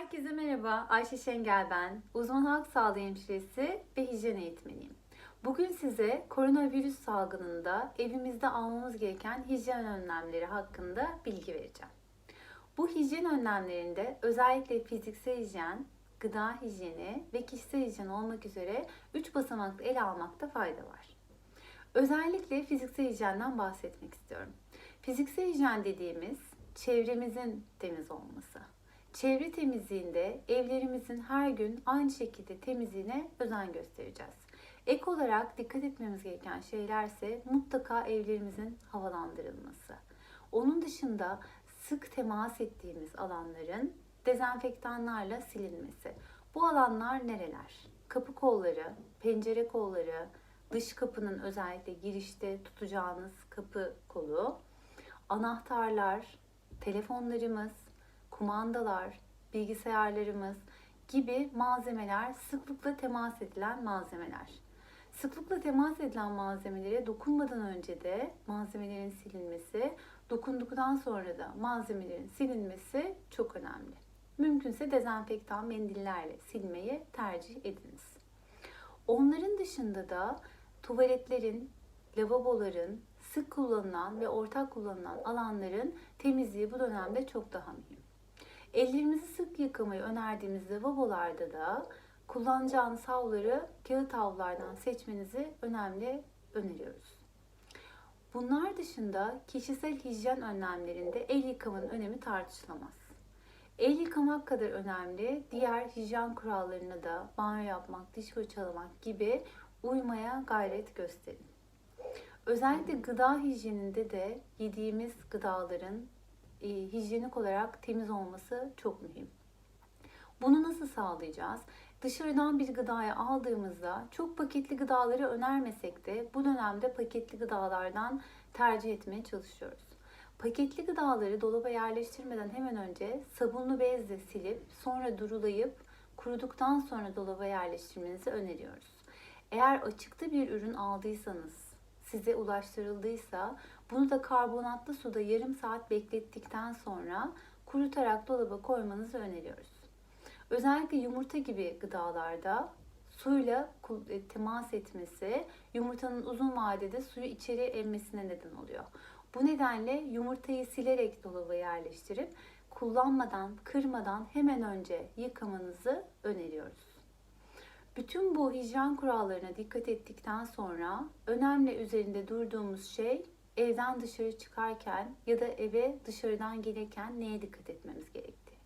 Herkese merhaba, Ayşe Şengel ben. Uzman halk sağlığı hemşiresi ve hijyen eğitmeniyim. Bugün size koronavirüs salgınında evimizde almamız gereken hijyen önlemleri hakkında bilgi vereceğim. Bu hijyen önlemlerinde özellikle fiziksel hijyen, gıda hijyeni ve kişisel hijyen olmak üzere 3 basamaklı ele almakta fayda var. Özellikle fiziksel hijyenden bahsetmek istiyorum. Fiziksel hijyen dediğimiz çevremizin temiz olması. Çevre temizliğinde evlerimizin her gün aynı şekilde temizliğine özen göstereceğiz. Ek olarak dikkat etmemiz gereken şeylerse mutlaka evlerimizin havalandırılması. Onun dışında sık temas ettiğimiz alanların dezenfektanlarla silinmesi. Bu alanlar nereler? Kapı kolları, pencere kolları, dış kapının özellikle girişte tutacağınız kapı kolu, anahtarlar, telefonlarımız, kumandalar, bilgisayarlarımız gibi malzemeler sıklıkla temas edilen malzemeler. Sıklıkla temas edilen malzemelere dokunmadan önce de malzemelerin silinmesi, dokunduktan sonra da malzemelerin silinmesi çok önemli. Mümkünse dezenfektan mendillerle silmeyi tercih ediniz. Onların dışında da tuvaletlerin, lavaboların, sık kullanılan ve ortak kullanılan alanların temizliği bu dönemde çok daha mühim. Ellerimizi sık yıkamayı önerdiğimiz lavabolarda da kullanacağınız havluları kağıt havlulardan seçmenizi önemli öneriyoruz. Bunlar dışında kişisel hijyen önlemlerinde el yıkamanın önemi tartışılamaz. El yıkamak kadar önemli diğer hijyen kurallarına da banyo yapmak, diş fırçalamak gibi uymaya gayret gösterin. Özellikle gıda hijyeninde de yediğimiz gıdaların e, hijyenik olarak temiz olması çok mühim. Bunu nasıl sağlayacağız? Dışarıdan bir gıdayı aldığımızda çok paketli gıdaları önermesek de bu dönemde paketli gıdalardan tercih etmeye çalışıyoruz. Paketli gıdaları dolaba yerleştirmeden hemen önce sabunlu bezle silip sonra durulayıp kuruduktan sonra dolaba yerleştirmenizi öneriyoruz. Eğer açıkta bir ürün aldıysanız, size ulaştırıldıysa bunu da karbonatlı suda yarım saat beklettikten sonra kurutarak dolaba koymanızı öneriyoruz. Özellikle yumurta gibi gıdalarda suyla e, temas etmesi yumurtanın uzun vadede suyu içeri emmesine neden oluyor. Bu nedenle yumurtayı silerek dolaba yerleştirip kullanmadan, kırmadan hemen önce yıkamanızı öneriyoruz. Bütün bu hijyen kurallarına dikkat ettikten sonra önemli üzerinde durduğumuz şey evden dışarı çıkarken ya da eve dışarıdan gelirken neye dikkat etmemiz gerektiği.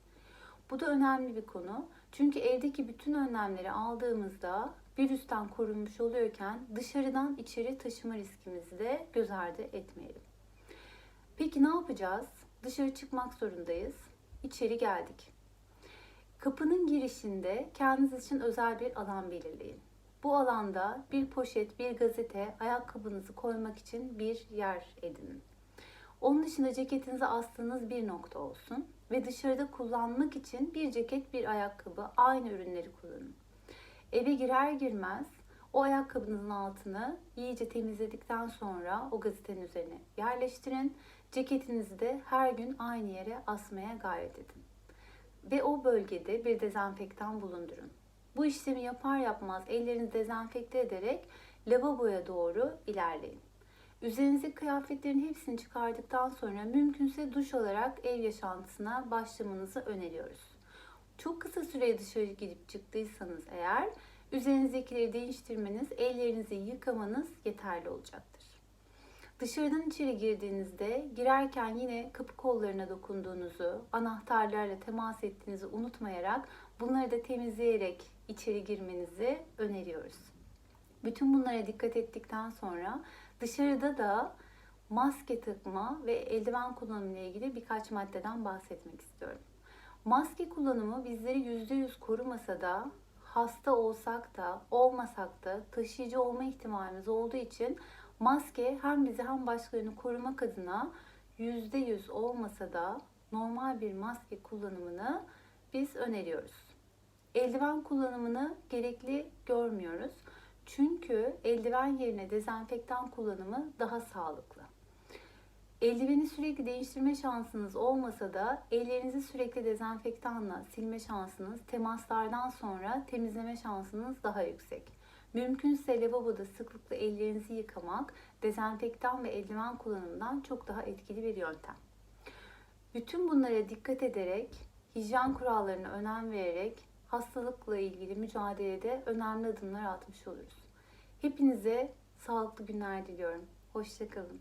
Bu da önemli bir konu. Çünkü evdeki bütün önlemleri aldığımızda virüsten korunmuş oluyorken dışarıdan içeri taşıma riskimizi de göz ardı etmeyelim. Peki ne yapacağız? Dışarı çıkmak zorundayız. İçeri geldik. Kapının girişinde kendiniz için özel bir alan belirleyin. Bu alanda bir poşet, bir gazete, ayakkabınızı koymak için bir yer edinin. Onun dışında ceketinize astığınız bir nokta olsun ve dışarıda kullanmak için bir ceket, bir ayakkabı, aynı ürünleri kullanın. Eve girer girmez o ayakkabınızın altını iyice temizledikten sonra o gazetenin üzerine yerleştirin. Ceketinizi de her gün aynı yere asmaya gayret edin. Ve o bölgede bir dezenfektan bulundurun. Bu işlemi yapar yapmaz ellerinizi dezenfekte ederek lavaboya doğru ilerleyin. Üzerinizdeki kıyafetlerin hepsini çıkardıktan sonra mümkünse duş alarak ev yaşantısına başlamanızı öneriyoruz. Çok kısa süre dışarı gidip çıktıysanız eğer üzerinizdekileri değiştirmeniz, ellerinizi yıkamanız yeterli olacaktır. Dışarıdan içeri girdiğinizde girerken yine kapı kollarına dokunduğunuzu, anahtarlarla temas ettiğinizi unutmayarak bunları da temizleyerek içeri girmenizi öneriyoruz. Bütün bunlara dikkat ettikten sonra dışarıda da maske takma ve eldiven kullanımı ile ilgili birkaç maddeden bahsetmek istiyorum. Maske kullanımı bizleri %100 korumasa da hasta olsak da olmasak da taşıyıcı olma ihtimalimiz olduğu için maske hem bizi hem başkalarını korumak adına %100 olmasa da normal bir maske kullanımını biz öneriyoruz. Eldiven kullanımını gerekli görmüyoruz. Çünkü eldiven yerine dezenfektan kullanımı daha sağlıklı. Eldiveni sürekli değiştirme şansınız olmasa da ellerinizi sürekli dezenfektanla silme şansınız, temaslardan sonra temizleme şansınız daha yüksek. Mümkünse lavaboda sıklıkla ellerinizi yıkamak, dezenfektan ve eldiven kullanımından çok daha etkili bir yöntem. Bütün bunlara dikkat ederek, hijyen kurallarına önem vererek hastalıkla ilgili mücadelede önemli adımlar atmış oluruz. Hepinize sağlıklı günler diliyorum. Hoşçakalın.